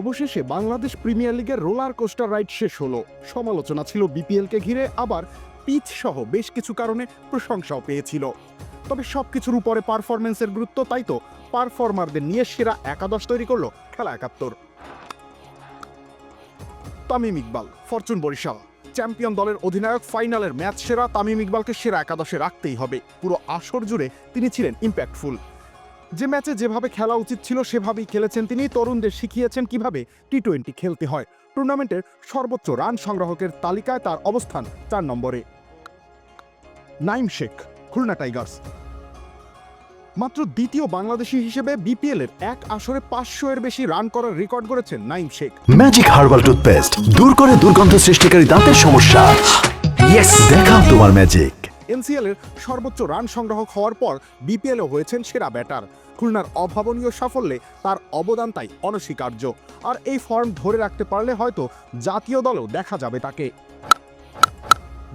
অবশেষে বাংলাদেশ প্রিমিয়ার লিগের roller coaster ride শেষ হলো। সমালোচনা ছিল বিপিএলকে ঘিরে, আবার পিচ সহ বেশ কিছু কারণে প্রশংসাও পেয়েছিল। তবে সবকিছুর উপরে পারফরমেন্সের গুরুত্ব, তাই তো পারফর্মারদের নিয়ে সেরা একাদশ তৈরি করল খেলা একাত্তর। তামিম ইকবাল, ফরচুন বরিশাল। চ্যাম্পিয়ন দলের অধিনায়ক, ফাইনালের ম্যাচ সেরা তামিম ইকবালকে সেরা একাদশে রাখতেই হবে। পুরো আসর জুড়ে তিনি ছিলেন ইম্প্যাক্টফুল যে ম্যাচে যেভাবে খেলা উচিত ছিল, সেভাবেই খেলেছেন তিনি। তরুণদের শিখিয়েছেন কীভাবে টি টোয়েন্টি খেলতে হয়। টুর্নামেন্টের সর্বোচ্চ রান সংগ্রাহকের তালিকায় তার অবস্থান চার নম্বরে। নাইম শেখ, খুলনা টাইগার্স। মাত্র দ্বিতীয় বাংলাদেশি হিসেবে বিপিএল এর এক আসরে পাঁচশো এর বেশি রান করার রেকর্ড করেছেন Naim Sheikh. Magic herbal toothpaste দূর করে দুর্গন্ধ সৃষ্টিকারী দাঁতের সমস্যা। দেখাও তোমার ম্যাজিক এনসিএল এর সর্বোচ্চ রান সংগ্রাহক হওয়ার পর বিপিএলও হয়েছেন সেরা ব্যাটার। খুলনার অভাবনীয় সাফল্যে তার অবদান তাই অনস্বীকার্য। আর এই ফর্ম ধরে রাখতে পারলে হয়তো জাতীয় দলেও দেখা যাবে তাকে।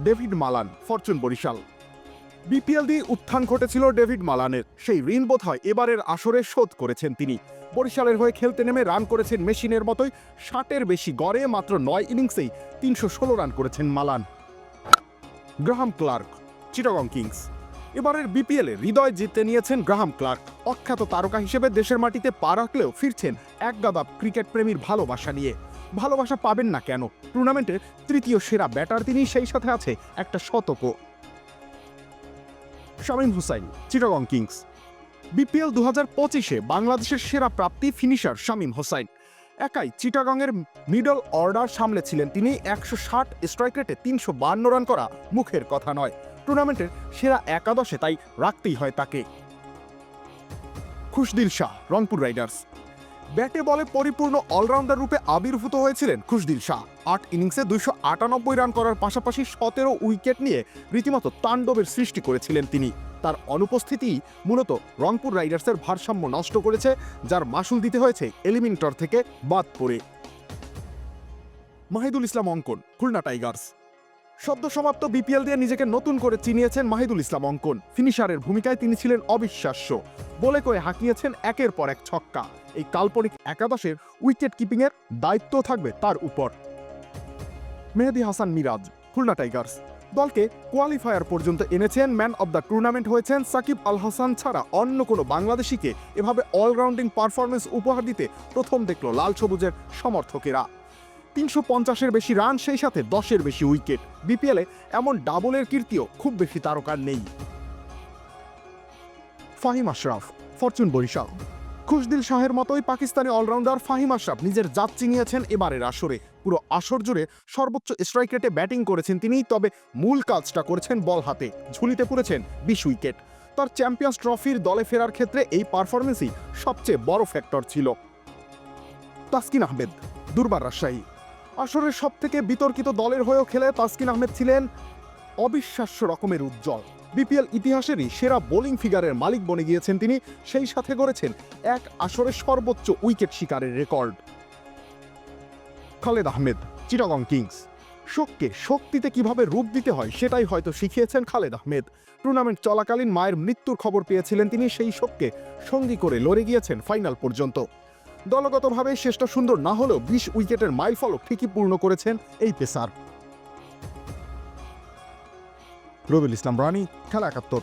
David Malan, Fortune Barishal. BPL দিয়ে উত্থান ঘটেছিল ডেভিড মালানের। সেই ঋণ বোধ হয় এবারের আসরে শোধ করেছেন তিনি। বরিশালের হয়ে খেলতে নেমে রান করেছেন মেশিনের মতোই ষাটের বেশি গড়ে মাত্র নয় ইনিংসেই তিনশো ষোলো রান করেছেন Malan. Graham Clarke Chittagong Kings. এবারের বিপিএল হৃদয় জিতে নিয়েছেন গ্রাহাম ক্লার্ক। অখ্যাত তারকা হিসেবে দেশের মাটিতে পা রাখলেও ফিরছেন একগাদা ক্রিকেট প্রেমীর ভালোবাসা নিয়ে। ভালোবাসা পাবেন না কেন? টুর্নামেন্টের তৃতীয় সেরা ব্যাটার তিনি, সেই সাথে আছে একটা শতকও। শামীম হুসাইন, চিটাগং কিংস। বিপিএল দু হাজার পঁচিশে বাংলাদেশের সেরা প্রাপ্তি ফিনিশার শামীম হোসাইন। একাই চিটাগংয়ের মিডল অর্ডার সামলেছিলেন তিনি। একশো ষাট স্ট্রাইক রেটে তিনশো বান্ন রান করা মুখের কথা নয়। টুর্নামেন্টের সেরা একাদশে তাই রাখতেই হয় তাকে। খুশদিল শাহ, রংপুর রাইডার্স। ব্যাটে বলে পরিপূর্ণ অলরাউন্ডার রূপে আবির্ভূত হয়েছিলেন খুশদিল শাহ। আট ইনিংসে দুইশো আটানব্বই রান করার পাশাপাশি সতেরো উইকেট নিয়ে রীতিমতো তাণ্ডবের সৃষ্টি করেছিলেন তিনি। তার অনুপস্থিতিই মূলত রংপুর রাইডার্সের ভারসাম্য নষ্ট করেছে, যার মাসুল দিতে হয়েছে এলিমিনেটর থেকে বাদ পড়ে। মাহিদুল ইসলাম অঙ্কন, খুলনা টাইগার্স। সদ্য সমাপ্ত বিপিএল দিয়ে নিজেকে নতুন করে চিনিয়েছেন মাহিদুল ইসলাম অঙ্কন। ফিনিশারের ভূমিকায় তিনি ছিলেন অবিশ্বাস্য। বলে কয়ে হাঁকিয়েছেন একের পর এক ছক্কা। এই কাল্পনিক একাদশের উইকেট কিপিংয়ের দায়িত্ব থাকবে তার উপর। মেহেদি হাসান মিরাজ, খুলনা টাইগার্স। দলকে কোয়ালিফায়ার পর্যন্ত এনেছেন, ম্যান অব দ্য টুর্নামেন্ট হয়েছেন সাকিব আল হাসান ছাড়া অন্য কোনো বাংলাদেশিকে এভাবে অলরাউন্ডিং পারফরমেন্স উপহার দিতে প্রথম দেখল লাল সবুজের সমর্থকেরা। তিনশো পঞ্চাশের বেশি রান, সেই সাথে দশের বেশি উইকেট। বিপিএলে এমন ডাবলের কীর্তিও খুব বেশি তারকার নেই। ফাহিম আশরাফ, ফরচুন বরিশাল। খুশদিল শাহের মতোই পাকিস্তানি অলরাউন্ডার ফাহিম আশরাফ নিজের জাত চিনিয়েছেন এবারের আসরে। পুরো আসর জুড়ে সর্বোচ্চ স্ট্রাইক রেটে ব্যাটিং করেছেন তিনি তবে মূল কাজটা করেছেন বল হাতে। ঝুলিতে পড়েছেন বিশ উইকেট। তার চ্যাম্পিয়ন্স ট্রফির দলে ফেরার ক্ষেত্রে এই পারফরমেন্সই সবচেয়ে বড় ফ্যাক্টর ছিল। তাসকিন আহমেদ, দুর্বার রাজশাহী। আসরের সব থেকে বিতর্কিত দলের হয়েও খেলে তাসকিন আহমেদ ছিলেন অবিশ্বাস্য রকমের উজ্জ্বল। বিপিএল ইতিহাসেরই সেরা বোলিং ফিগারের মালিক বনে গিয়েছেন তিনি, সেই সাথে করেছেন এক আসরে সর্বোচ্চ উইকেট শিকারের রেকর্ড। খালেদ আহমেদ, চিটাগং কিংস। শোককে শক্তিতে কীভাবে রূপ দিতে হয় সেটাই হয়তো শিখিয়েছেন খালেদ আহমেদ। টুর্নামেন্ট চলাকালীন মায়ের মৃত্যুর খবর পেয়েছিলেন তিনি, সেই শোককে সঙ্গী করে লড়ে গিয়েছেন ফাইনাল পর্যন্ত। দলগতভাবে শেষটা সুন্দর না হলেও বিশ উইকেটের মাইল ফলক ঠিকই পূর্ণ করেছেন এই পেসার। রবিউল ইসলাম রানী, খেলা একাত্তর।